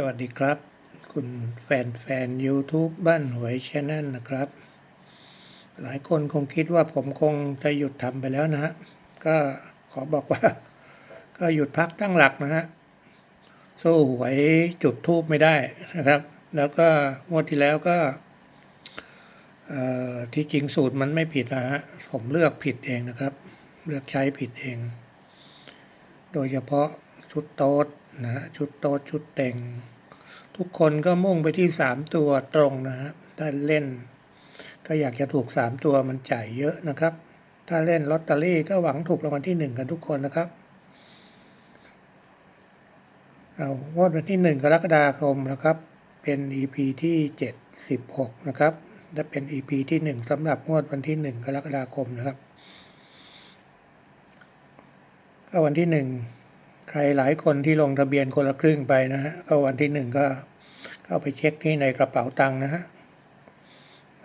สวัสดีครับ คุณแฟนแฟน YouTube บ้านหวยชแนลนะครับ หลายคนคงคิดว่าผมคงจะหยุดทำไปแล้วนะฮะ ก็ขอบอกว่า ก็หยุดพักตั้งหลักนะฮะ สู้หวยจุดทูบไม่ได้นะครับ แล้วก็งวดที่แล้วก็ที่จริงสูตรมันไม่ผิดนะฮะ ผมเลือกผิดเองนะครับ เลือกใช้ผิดเอง โดยเฉพาะชุดโต๊ด นะชุดโต๊ดชุดเต็งทุกคนก็มุ่งไปที่สามตัวตรงนะฮะถ้าเล่น ก็อยากจะถูกสามตัวมันจ่ายเยอะนะครับ ถ้าเล่นลอตเตอรี่ก็หวังถูกรางวัลที่หนึ่งกันทุกคนนะครับเอางวดวันที่หนึ่งกรกฎาคมนะครับ เป็น EP ที่เจ็ดสิบหกนะครับและเป็น EP ที่หนึ่งสำหรับงวดวันที่หนึ่งกรกฎาคมนะครับก็วันที่หนึ่ง ใครหลายคนที่ลงทะเบียนคนละครึ่งไปนะฮะก็วันที่หนึ่งก็เข้าไปเช็คที่ในกระเป๋าตังค์นะฮะ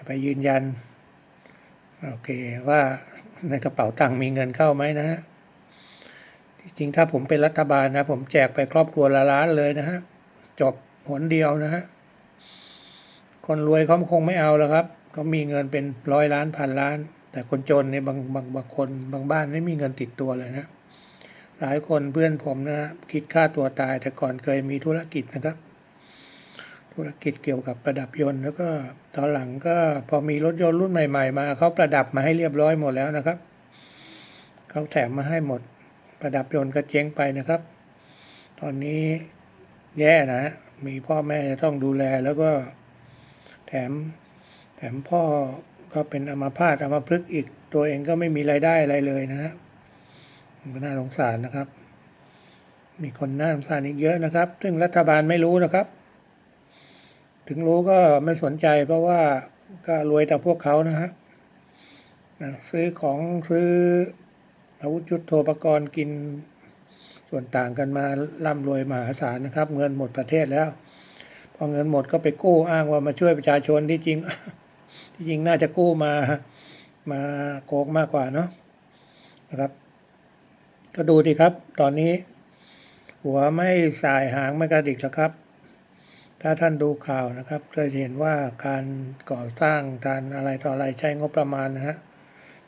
ไปยืนยันโอเคว่าในกระเป๋าตังค์มีเงินเข้าไหมนะฮะจริงๆถ้าผมเป็นรัฐบาลนะผมแจกไปครอบครัวละล้านเลยนะฮะจบหนเดียวนะฮะคนรวยเขาคงไม่เอาแล้วครับเขามีเงินเป็นร้อยล้านพันล้าน แต่คนจนเนี่ยบางบางบางคนบางบ้านไม่มีเงินติดตัวเลยนะ หลายคนเพื่อนผมนะคิดฆ่าตัวตายแต่ก่อนเคยมีธุรกิจนะครับ ธุรกิจเกี่ยวกับประดับยนต์ แล้วก็ตอนหลังก็พอมีรถยนต์รุ่นใหม่ ๆ มาเขาประดับมาให้เรียบร้อยหมดแล้วนะครับเขาแถมมาให้หมด ประดับยนต์ก็เจ๊งไปนะครับ ตอนนี้แย่นะ มีพ่อแม่จะต้องดูแลแล้วก็แถมแถมพ่อก็เป็นอัมพาตอัมพฤกษ์อีก ตัวเองก็ไม่มีรายได้อะไรเลยนะฮะมัน ก็น่าสงสารนะครับ มีคนน่าสงสารอีกเยอะนะครับ ซึ่งรัฐบาลไม่รู้นะครับ ถึงรู้ก็ไม่สนใจเพราะว่าก็รวยแต่พวกเขานะฮะซื้อของซื้ออาวุธยุทโธปกรณ์กินส่วนต่างกันมาร่ำรวยมหาศาลนะครับ เงินหมดประเทศแล้ว พอเงินหมดก็ไปกู้อ้างว่ามาช่วยประชาชนที่จริง ที่จริงน่าจะกู้มามาโกงมากกว่าเนาะนะครับ ก็ดูดีครับ ตอนนี้ หัวไม่สายหางไม่กระดิกแล้วครับ ถ้าท่านดูข่าวนะครับจะเห็นว่าการก่อสร้างการอะไรต่ออะไรใช้งบประมาณนะฮะ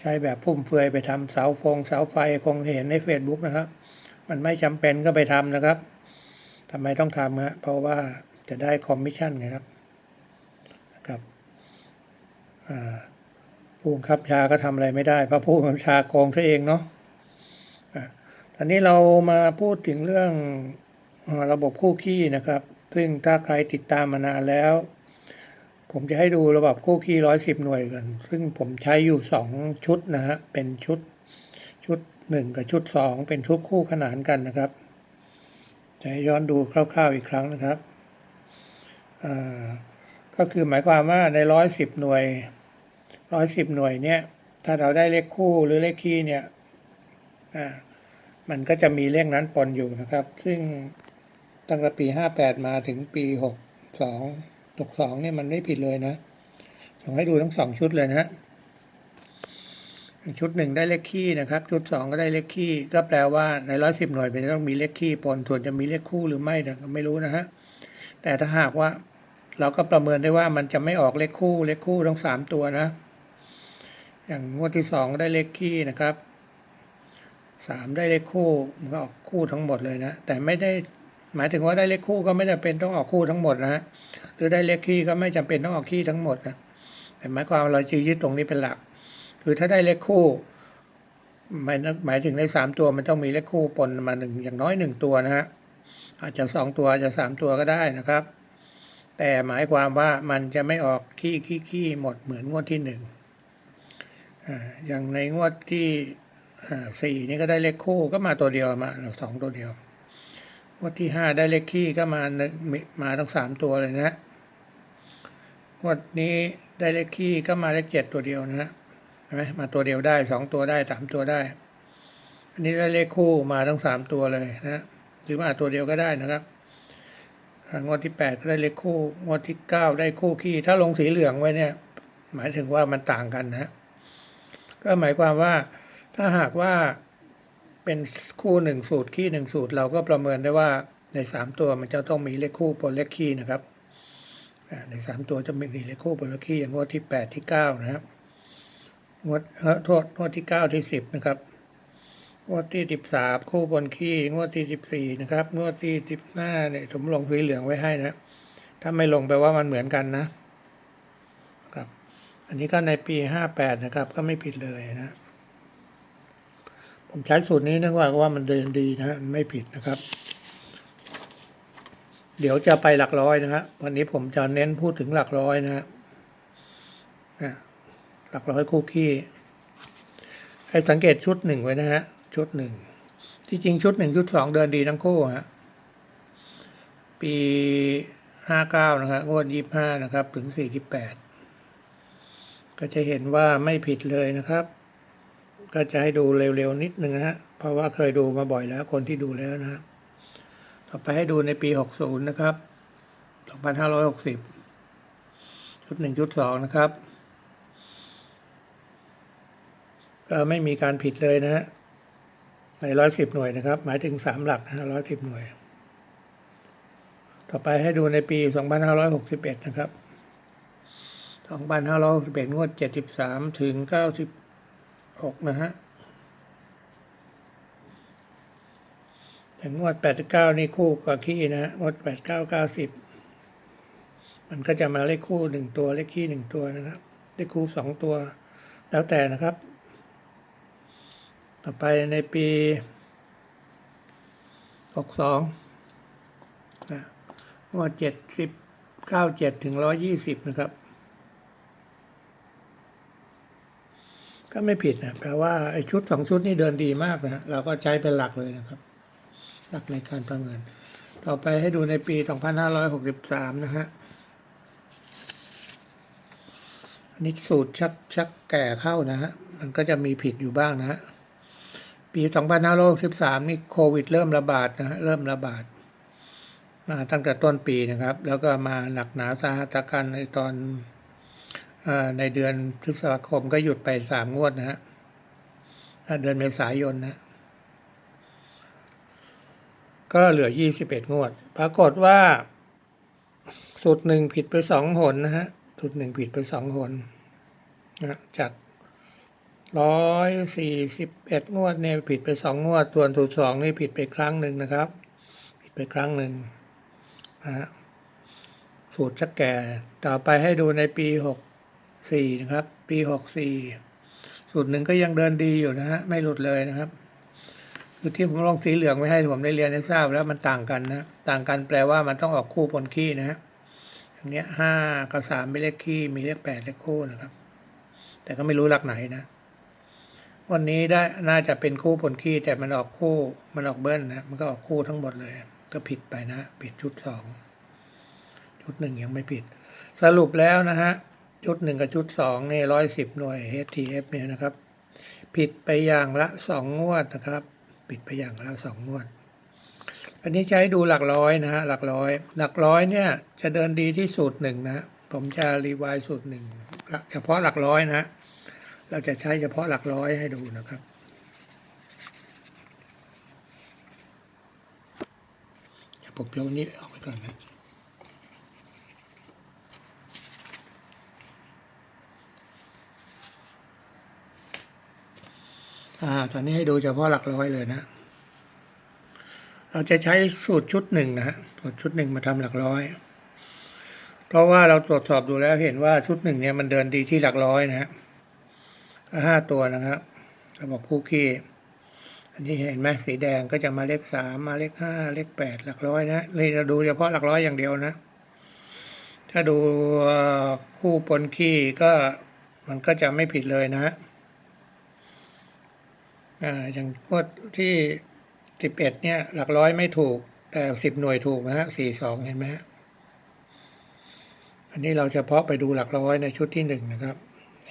ใช้แบบฟุ่มเฟือยไปทำเสาฟงเสาไฟคงเห็นใน Facebook นะครับ มันไม่จำเป็นก็ไปทำนะครับทำไมต้องทำฮะเพราะว่าจะได้คอมมิชชั่นไงครับนะครับอ่าผู้บังคับชาก็ทำอะไรไม่ได้เพราะผู้บังคับชาโกงซะเองเนาะ ตอนนี้เรามาพูดถึงเรื่องระบบคู่ขี้นะครับ ซึ่งถ้าใครติดตามมานานแล้ว ผมจะให้ดูระบบคู่ขี้ร้อยสิบหน่วยกัน ซึ่งผมใช้อยู่สองชุดนะฮะ เป็นชุดชุดหนึ่งกับชุดสองเป็นชุดคู่ขนานกันนะครับ จะย้อนดูคร่าวๆอีกครั้งนะครับ ก็คือหมายความว่าในร้อยสิบหน่วยร้อยสิบหน่วยเนี่ย ถ้าเราได้เลขคู่หรือเลขคี่เนี่ยอ่า มันก็จะมีเลขนั้นปนอยู่นะครับ ซึ่งตั้งแต่ปี 58 มาถึงปี 62 62เนี่ยมันไม่ผิดเลยนะผมให้ดูทั้งสองชุดเลยนะฮะชุดหนึ่งได้เลขคี่นะครับ ชุดสองก็ได้เลขคี่ ก็แปลว่าในร้อยสิบหน่วยเป็นต้องมีเลขคี่ปนส่วนจะมีเลขคู่หรือไม่เนี่ยก็ไม่รู้นะฮะแต่ถ้าหากว่าเราก็ประเมินได้ว่ามันจะไม่ออกเลขคู่เลขคู่ต้งสามตัวนะ อย่างงวดที่สองได้เลขคี่นะครับ สามได้เลขคู่มันก็ออกคู่ทั้งหมดเลยนะ แต่ไม่ได้หมายถึงว่าได้เลขคู่ก็ไม่จำเป็นต้องออกคู่ทั้งหมดนะฮะหรือได้เลขคี่ก็ไม่จำเป็นต้องออกคี่ทั้งหมดนะแต่หมายความเราจะยึดตรงนี้เป็นหลัก คือถ้าได้เลขคู่หมายหมายถึงในสามตัวมันต้องมีเลขคู่ปนมาหนึ่งอย่างน้อยหนึ่งตัวนะฮะอาจจะสองตัวอาจจะสามตัวก็ได้นะครับ แต่หมายความว่ามันจะไม่ออกขี้ขี้ขี้หมดเหมือนงวดที่หนึ่งอย่างในงวดที่ สี่นี่ก็ได้เลขคู่ก็มาตัวเดียวมาสองตัวเดียวงวดที่ห้าได้เลขคี่ก็มาหนึ่งมิมาทั้งสามตัวเลยนะงวดนี้ได้เลขคี่ก็มาเลขเจ็ดตัวเดียวนะฮะเห็นไหมมาตัวเดียวได้สองตัวได้สามตัวได้ อันนี้ได้เลขคู่มาทั้งสามตัวเลยนะหรือมาตัวเดียวก็ได้นะครับงวดที่แปดก็ได้เลขคู่งวดที่เก้าได้คู่คี่ถ้าลงสีเหลืองไว้เนี่ย หมายถึงว่ามันต่างกันนะก็หมายความว่า ถ้าหากว่าเป็นคู่หนึ่งสูตรขี้หนึ่งสูตร เราก็ประเมินได้ว่าในสามตัวมันจะต้องมีเลขคู่ปนเลขคี่นะครับในสามตัวจะมีเลขคู่ปนเลขคี่อย่างงวดที่แปดที่เก้านะครับงวดเออโทษงวดที่เก้าที่สิบนะครับงวดที่สิบสามคู่ปนคี่งวดที่สิบสี่นะครับงวดที่สิบห้าเนี่ยผมลงสีเหลืองไว้ให้นะ ถ้าไม่ลงแปลว่ามันเหมือนกันนะครับ อันนี้ก็ในปีห้าแปดนะครับ ก็ไม่ผิดเลยนะ ผมใช้สูตรนี้เนื่องว่าว่ามันเดินดีนะมันไม่ผิดนะครับ เดี๋ยวจะไปหลักร้อยนะครับวันนี้ผมจะเน้นพูดถึงหลักร้อยนะฮะนะหลักร้อยคู่ขี้ให้สังเกตชุดหนึ่งไว้นะฮะชุดหนึ่งที่จริงชุดหนึ่งชุดสองเดินดีทั้งคู่ฮะปีห้าเก้านะครับงวดยี่ห้านะครับ ถึงสี่ที่แปดก็จะเห็นว่าไม่ผิดเลยนะครับ ก็จะให้ดูเร็วๆนิดนึงนะฮะเพราะว่าเคยดูมาบ่อยแล้วคนที่ดูแล้วนะต่อไปให้ดูในปีหกศูนย์นะครับสองพันห้าร้อยหกสิบชุดหนึ่งชุดสองนะครับ ก็ไม่มีการผิดเลยนะฮะในร้อยสิบหน่วยนะครับ หมายถึงสามหลักนะฮะร้อยสิบหน่วย ต่อไปให้ดูในปี 2561 นะครับ 2561 งวด 73 ถึง 96นะฮะแต่งวด89นี่คู่กับขี้นะฮะงวด89 90มันก็จะมาเลขคู่หนึ่งตัวเลขขี้หนึ่งตัวนะครับ เลขคู่สองตัว แล้วแต่นะครับ ต่อไปในปี62นะงวดเจ็ดสิบเก้าเจ็ดถึงร้อยี่สิบนะครับ ก็ไม่ผิดนะแปลว่าไอ้ชุดสองชุดนี่เดินดีมากนะเราก็ใช้เป็นหลักเลยนะครับ หลักในการประเมิน ต่อไปให้ดูในปีสองพันห้าร้อยหกสิบสามนะฮะนนี้สูตรชักชักแก่เข้านะฮะ มันก็จะมีผิดอยู่บ้างนะฮะ ปีสองพันห้าร้อยสิบสามนี่โควิดเริ่มระบาดนะฮะ เริ่มระบาด มาตั้งแต่ต้นปีนะครับ แล้วก็มาหนักหนาสาหัสกันในตอน ในเดือนพฤษภาคมก็หยุดไปสามงวดนะฮะเดือนเมษายนนะ ก็เหลือยี่สิบเอ็ดงวด ปรากฏว่าสูตรหนึ่งผิดไปสองหนนะฮะสูตรหนึ่งผิดไปสองหนนะจากร้อยสี่สิบเอ็ดงวดเนี่ยผิดไปสองงวด ส่วนสูตรสองนี่ผิดไปครั้งหนึ่งนะครับ ผิดไปครั้งหนึ่งนะฮะสูตรชักแก่ ต่อไปให้ดูในปีหก สี่นะครับ ปีหกสี่สูตรหนึ่งก็ยังเดินดีอยู่นะฮะ ไม่หลุดเลยนะครับคือที่ผมลงสีเหลืองไว้ให้ผมได้เรียนได้ทราบแล้วมันต่างกันนะ ต่างกันแปลว่ามันต้องออกคู่ปนขี้นะฮะอย่างเนี้ยห้ากับสามเป็นเลขขี้ มีเลขแปดเลขคู่นะครับ แต่ก็ไม่รู้หลักไหนนะ วันนี้ได้น่าจะเป็นคู่ผลขี้ แต่มันออกคู่ มันออกเบิ้ลนะ มันก็ออกคู่ทั้งหมดเลย ก็ผิดไปนะ ผิดชุดสองชุดหนึ่งยังไม่ผิด สรุปแล้วนะฮะ ชุดหนึ่งกับชุดสองนี่ร้อยสิบหน่วย HTF เนี่ยนะครับ ผิดไปอย่างละสองงวดนะครับ ผิดไปอย่างละสองงวด อันนี้ใช้ดูหลักร้อยนะฮะหลักร้อย หลักร้อยเนี่ยจะเดินดีที่สูตรหนึ่งนะผมจะรีไวซ์สูตรหนึ่งเฉพาะหลักร้อยนะเราจะใช้เฉพาะหลักร้อยให้ดูนะครับเดี๋ยวผมยกนี้ออกไปก่อนนะ อ่าตอนนี้ให้ดูเฉพาะหลักร้อยเลยนะ เราจะใช้สูตรชุดหนึ่งนะฮะสูตรชุดหนึ่งมาทำหลักร้อย เพราะว่าเราตรวจสอบดูแล้วเห็นว่าชุดหนึ่งเนี่ยมันเดินดีที่หลักร้อยนะฮะห้าตัวนะครับเราบอกคู่ขี้อันนี้เห็นไหมสีแดงก็จะมาเลขสามมาเลขห้าเลขแปดหลักร้อยนะนี่เราดูเฉพาะหลักร้อยอย่างเดียวนะ ถ้าดูคู่ปนขี้ก็มันก็จะไม่ผิดเลยนะฮะ อย่างงวดที่สิบเอ็ดเนี่ยหลักร้อยไม่ถูก แต่สิบหน่วยถูกนะฮะสี่สองเห็นไหมฮะอันนี้เราเฉพาะไปดูหลักร้อยในชุดที่หนึ่งนะครับ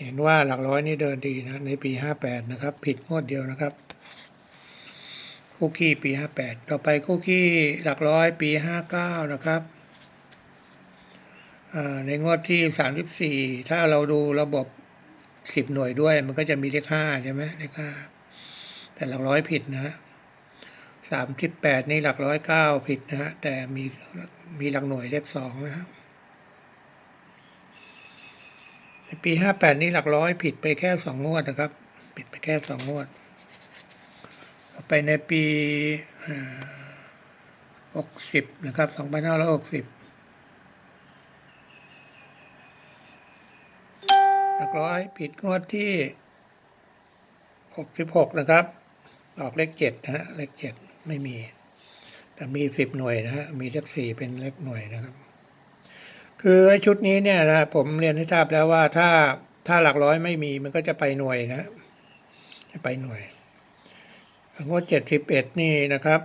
เห็นว่าหลักร้อยนี่เดินดีนะในปีห้าแปดนะครับ ผิดงวดเดียวนะครับ คู่ขี้ปีห้าแปดต่อไปคู่ขี้หลักร้อยปีห้าเก้านะครับในงวดที่สามสิบสี่ถ้าเราดูระบบสิบหน่วยด้วย มันก็จะมีเลขห้าใช่ไหมเลขห้า แต่หลักร้อยผิดนะฮะสามสิบแปดนี่หลักร้อยเก้าผิดนะฮะแต่มีมีหลักหน่วยเลขสองนะฮะในปีห้าแปดนี่หลักร้อยผิดไปแค่สองงวดนะครับ ผิดไปแค่สองงวด ไปในปีหกสิบนะครับสองพันห้าร้อยหกสิบหลักร้อยผิดงวดที่หกสิบหกนะครับ ออกเลขเจ็ดนะฮะเลขเจ็ดไม่มี แต่มีสิบหน่วยนะฮะมีเลขสี่เป็นเลขหน่วยนะครับ คือไอ้ชุดนี้เนี่ยนะผมเรียนให้ทราบแล้วว่าถ้าถ้าหลักร้อยไม่มีมันก็จะไปหน่วยนะ จะไปหน่วยงวดเจ็ดสิบเอ็ดนี่นะครับ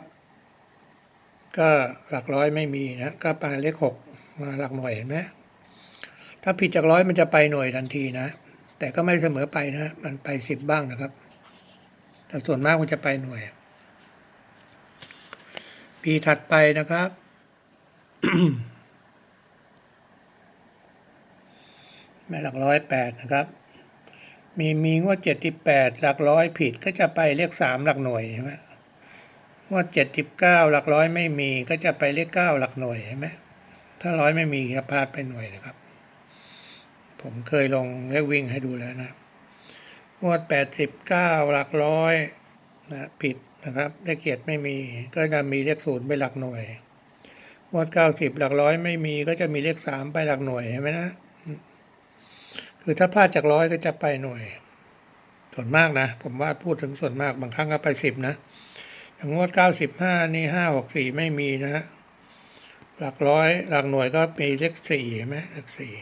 ก็หลักร้อยไม่มีนะก็ไปเลขหกมาหลักหน่วยเห็นไหมถ้าผิดจากร้อยมันจะไปหน่วยทันทีนะ แต่ก็ไม่เสมอไปนะ มันไปสิบบ้างนะครับ แต่ส่วนมากมันจะไปหน่วย ปีถัดไปนะครับ แม่หลักร้อยแปดนะครับ มีมีงวดเจ็ดสิบแปดหลักร้อยผิดก็จะไปเลขสามหลักหน่วยใช่ไหมงวดเจ็ดสิบเก้าหลักร้อยไม่มีก็จะไปเลขเก้าหลักหน่วยใช่ไหมถ้าร้อยไม่มีก็พลาดไปหน่วยนะครับ ผมเคยลงเลขวิ่งให้ดูแล้วนะ งวดแปดสิบเก้าหลักร้อยนะผิดนะครับเลขเกียรติไม่มีก็จะมีเลขศูนย์ไปหลักหน่วยงวดเก้าสิบหลักร้อยไม่มีก็จะมีเลขสามไปหลักหน่วยใช่ไหมนะคือถ้าพลาดจากร้อยก็จะไปหน่วย ส่วนมากนะ ผมว่าพูดถึงส่วนมากบางครั้งก็ไปสิบนะอย่างงวดเก้าสิบห้านี่ห้าหกสี่ไม่มีนะฮะหลักร้อยหลักหน่วยก็มีเลขสี่ใช่ไหมเลขสี่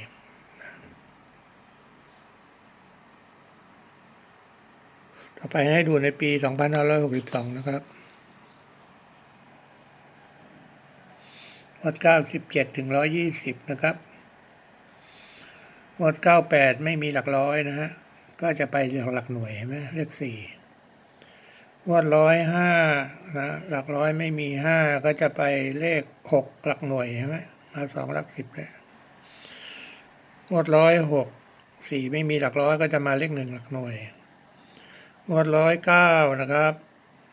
ต่อไปให้ดูในปี 2562 นะครับ วัด 97 ถึง 120 นะครับ วัด 98 ไม่มีหลักร้อยนะฮะ ก็จะไปหลักหน่วยใช่ไหมเลขสี่งวดร้อยห้านะหลักร้อยไม่มีห้าก็จะไปเลขหกหลักหน่วยใช่ไหมมาสองหลักสิบเลยงวดร้อยหกสี่ไม่มีหลักร้อยก็จะมาเลขหนึ่งหลักหน่วย งวดร้อยเก้านะครับ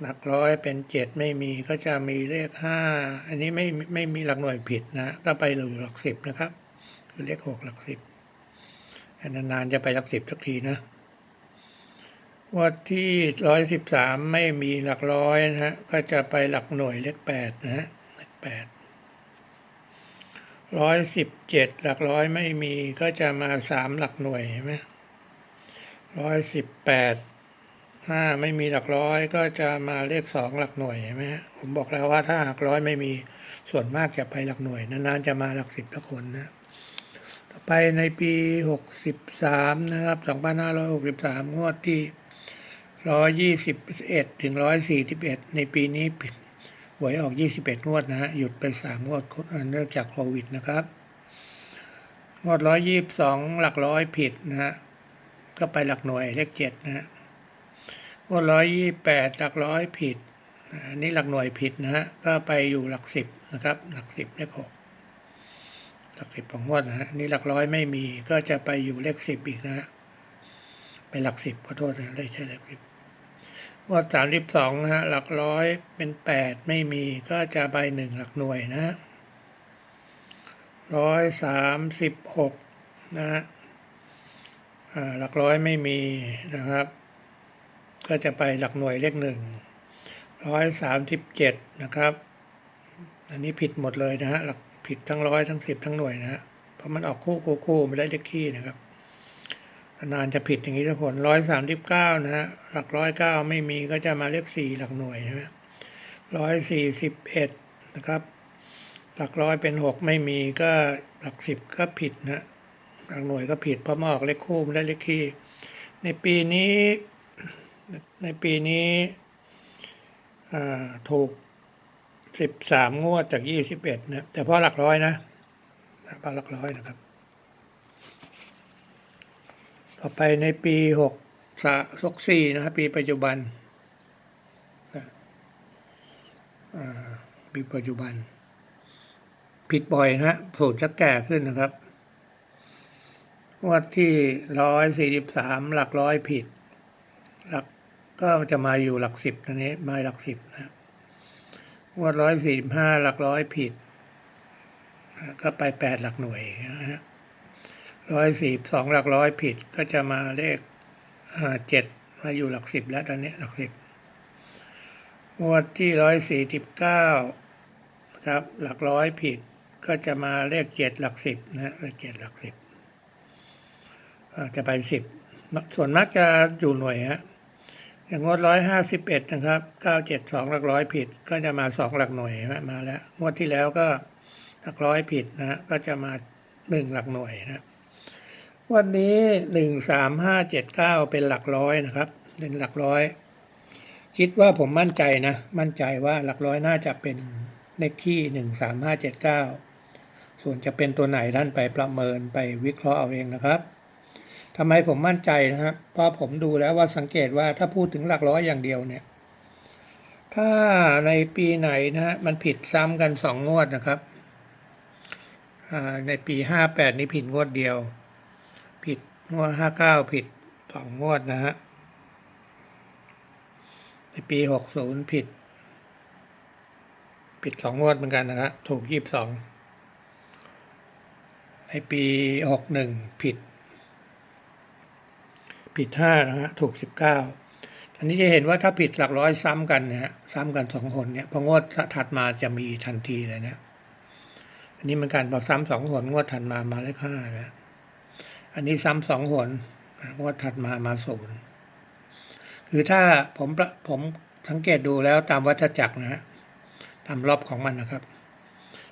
หลักร้อยเป็นเจ็ดไม่มีก็จะมีเลขห้าอันนี้ไม่ไม่มีหลักหน่วยผิดนะ ก็ไปหรือหลักสิบนะครับ คือเลขหกหลักสิบนานๆจะไปหลักสิบสักทีนะวัดที่ร้อยสิบสามไม่มีหลักร้อยนะฮะก็จะไปหลักหน่วยเลขแปดนะฮะเลขแปดร้อยสิบเจ็ดหลักร้อยไม่มีก็จะมาสามหลักหน่วยใช่ไหมร้อยสิบแปด ห้าไม่มีหลักร้อยก็จะมาเลขสองหลักหน่วยใช่ไหมฮะผมบอกแล้วว่าถ้าหลักร้อยไม่มีส่วนมากจะไปหลักหน่วยนานๆจะมาหลักสิบละคนนะต่อไปในปีหกสิบสามนะครับสองพันห้าร้อยหกสิบสามงวดที่ร้อยยี่สิบเอ็ดถึงร้อยสี่สิบเอ็ดในปีนี้หวยออกยี่สิบเอ็ดงวดนะฮะหยุดไปสามงวดเนื่องจากโควิดนะครับงวดร้อยยี่บสองหลักร้อยผิดนะฮะก็ไปหลักหน่วยเลขเจ็ดนะฮะ วดร้อยยี่แปดหลักร้อยผิด อันนี้หลักหน่วยผิดนะฮะ ก็ไปอยู่หลักสิบนะครับ หลักสิบเลขหกหลักสิบของงวดนะฮะนี่หลักร้อยไม่มีก็จะไปอยู่เลขสิบอีกนะฮะ ไปหลักสิบขอโทษนะไม่ใช่เลขสิบงวดสามสิบสองนะฮะ หลักร้อยเป็นแปดไม่มีก็จะไปหนึ่งหลักหน่วยนะฮะร้อยสามสิบหกนะฮะหลักร้อยไม่มีนะครับ ก็จะไปหลักหน่วยเลขหนึ่งร้อยสามสิบเจ็ดนะครับ อันนี้ผิดหมดเลยนะฮะหลักผิดทั้งร้อยทั้งสิบทั้งหน่วยนะฮะเพราะมันออกคู่คู่คู่ไม่ได้เลขคี่นะครับนานจะผิดอย่างนี้ทุกคนร้อยสามสิบเก้านะฮะหลักร้อยเก้าไม่มีก็จะมาเลขสี่หลักหน่วยใช่ไหมร้อยสี่สิบเอ็ดนะครับ หลักร้อยเป็นหกไม่มีก็หลักสิบก็ผิดนะหลักหน่วยก็ผิดเพราะมาออกเลขคู่ไม่ได้เลขคี่ในปีนี้ ในปีนี้ถูกสิบสามงวดจากยี่สิบเอ็ดนะแต่เพราะหลักร้อยนะเพราะหลักร้อยนะครับ ต่อไปในปีหกสาสกสี่นะครับปีปัจจุบันปีปัจจุบัน ผิดบ่อยนะฮะสูตรจะแก่ขึ้นนะครับงวดที่ร้อยสี่สิบสามหลักร้อยผิด หลัก ก็จะมาอยู่หลักสิบตอนนี้มาหลักสิบนะงวดร้อยสี่ห้าหลักร้อยผิด ก็ไปแปดหลักหน่วยนะฮะร้อยสี่สองหลักร้อยผิดก็จะมาเลขเจ็ดมาอยู่หลักสิบแล้วตอนนี้หลักสิบงวดที่ร้อยสี่สิบเก้าครับ หลักร้อยผิดก็จะมาเลขเจ็ดหลักสิบนะฮะเลขเจ็ดหลักสิบจะไปสิบส่วนมากจะอยู่หน่วยฮะ อย่างงวดร้อยห้าสิบเอ็ดนะครับเก้าเจ็ดสองหลักร้อยผิด ก็จะมาสองหลักหน่วยมาแล้ว งวดที่แล้วก็หลักร้อยผิดนะฮะก็จะมาหนึ่งหลักหน่วยนะวันนี้หนึ่งสามห้าเจ็ดเก้าเป็นหลักร้อยนะครับ เป็นหลักร้อย คิดว่าผมมั่นใจนะ มั่นใจว่าหลักร้อยน่าจะเป็นเลขที่หนึ่งสามห้าเจ็ดเก้าส่วนจะเป็นตัวไหนท่านไปประเมินไปวิเคราะห์เอาเองนะครับ ทำไมผมมั่นใจนะครับเพราะผมดูแล้วว่าสังเกตว่าถ้าพูดถึงหลักร้อยอย่างเดียวเนี่ย ถ้าในปีไหนนะฮะมันผิดซ้ำกันสองงวดนะครับในปีห้าแปดนี้ผิดงวดเดียว ผิดงวดห้าเก้าผิดสองงวดนะฮะในปีหกศูนย์ผิด ผิดสองงวดเหมือนกันนะครับถูกยี่สิบสองในปีหกหนึ่งผิด ผิดห้านะฮะถูกสิบเก้าอันนี้จะเห็นว่าถ้าผิดหลักร้อยซ้ำกันนะฮะซ้ำกันสองคนเนี่ยพองวดถัดมาจะมีทันทีเลยนะ อันนี้เหมือนกันพอซ้ำสองคนงวดถัดมามาเลขห้านะอันนี้ซ้ำสองหนงวดถัดมามาศูนย์คือถ้าผมผมสังเกตดูแล้วตามวัฏจักรนะฮะตามรอบของมันนะครับ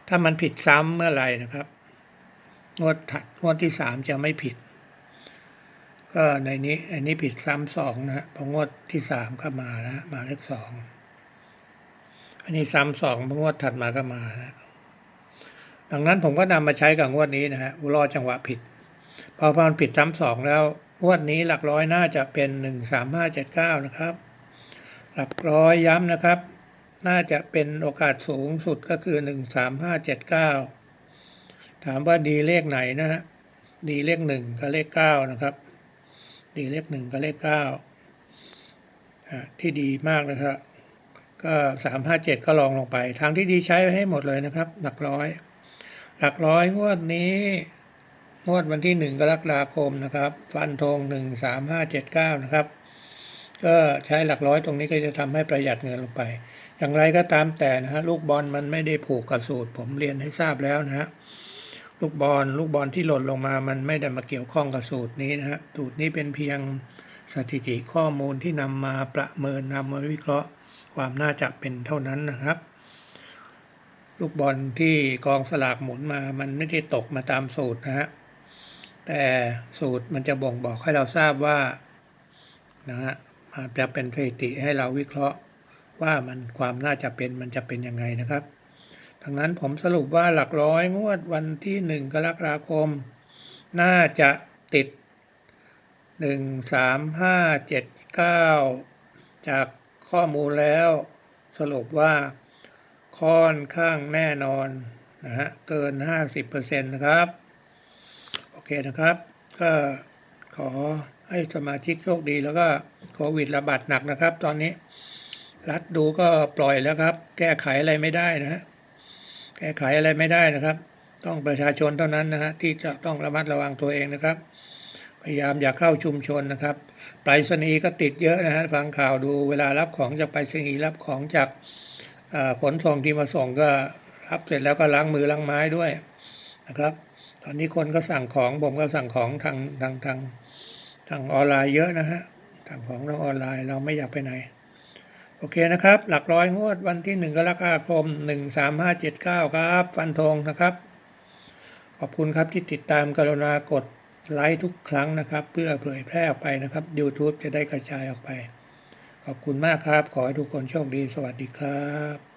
ถ้ามันผิดซ้ำเมื่อไหร่นะครับงวดถัดงวดที่สามจะไม่ผิด ก็ในนี้อันนี้ผิดซ้ำสองนะฮะพองวดที่สามก็มานะมาเลขสองอันนี้ซ้ำสองพองวดถัดมาก็มานะดังนั้นผมก็นำมาใช้กับงวดนี้นะฮะรอจังหวะผิดพอพอมันผิดซ้ำสองแล้วงวดนี้หลักร้อยน่าจะเป็นหนึ่งสามห้าเจ็ดเก้านะครับ หลักร้อยย้ำนะครับ น่าจะเป็นโอกาสสูงสุดก็คือหนึ่งสามห้าเจ็ดเก้าถามว่าดีเลขไหนนะฮะดีเลขหนึ่งกับเลขเก้านะครับ ดีเลขหนึ่งกับเลขเก้าที่ดีมากนะครับ ก็สามห้าเจ็ดก็ลองลงไป ทางที่ดีใช้ให้หมดเลยนะครับ หลักร้อย หลักร้อยงวดนี้งวดวันที่หนึ่งกรกฎาคมนะครับ ฟันธงหนึ่งสามห้าเจ็ดเก้านะครับ ก็ใช้หลักร้อยตรงนี้ก็จะทำให้ประหยัดเงินลงไป อย่างไรก็ตามแต่นะฮะลูกบอลมันไม่ได้ผูกกับสูตร ผมเรียนให้ทราบแล้วนะฮะ ลูกบอลลูกบอลที่หล่นลงมามันไม่ได้มาเกี่ยวข้องกับสูตรนี้นะฮะสูตรนี้เป็นเพียงสถิติข้อมูลที่นำมาประเมินนำมาวิเคราะห์ ความน่าจะเป็นเท่านั้นนะครับ ลูกบอลที่กองสลากหมุนมามันไม่ได้ตกมาตามสูตรนะฮะแต่สูตรมันจะบ่งบอกให้เราทราบว่านะฮะมาจะเป็นสถิติให้เราวิเคราะห์ว่ามันความน่าจะเป็นมันจะเป็นยังไงนะครับ ดังนั้นผมสรุปว่าหลักร้อยงวดวันที่หนึ่งกรกฎาคม น่าจะติดหนึ่งสามห้าเจ็ดเก้าจากข้อมูลแล้วสรุปว่าค่อนข้างแน่นอนนะฮะเกิน 50%นะครับ โอเคนะครับ ก็ขอให้สมาชิกโชคดีแล้วก็โควิดระบาดหนักนะครับ ตอนนี้ รัฐดูก็ปล่อยแล้วครับ แก้ไขอะไรไม่ได้นะฮะ ก้ไขอะไรไม่ได้นะครับ ต้องประชาชนเท่านั้นนะฮะที่จะต้องระมัดระวังตัวเองนะครับ พยายามอย่าเข้าชุมชนนะครับไปรษณีย์ก็ติดเยอะนะฮะฟังข่าวดูเวลารับของจากไปรษณีย์รับของจากขนส่งที่มาส่งก็รับเสร็จแล้วก็ล้างมือล้างไม้ด้วยนะครับ ตอนนี้คนก็สั่งของผมก็สั่งของทางทางทางทางออนไลน์เยอะนะฮะสั่งของทางออนไลน์เราไม่อยากไปไหน โอเคนะครับ หลักร้อยงวดวันที่หนึ่งกรกฎาคมหนึ่งสามห้าเจ็ดเก้าครับ ฟันธงนะครับ ขอบคุณครับที่ติดตามกรุณากดไลค์ทุกครั้งนะครับ เพื่อเผยแพร่ออกไปนะครับ YouTube จะได้กระจายออกไป ขอบคุณมากครับ ขอให้ทุกคนโชคดีสวัสดีครับ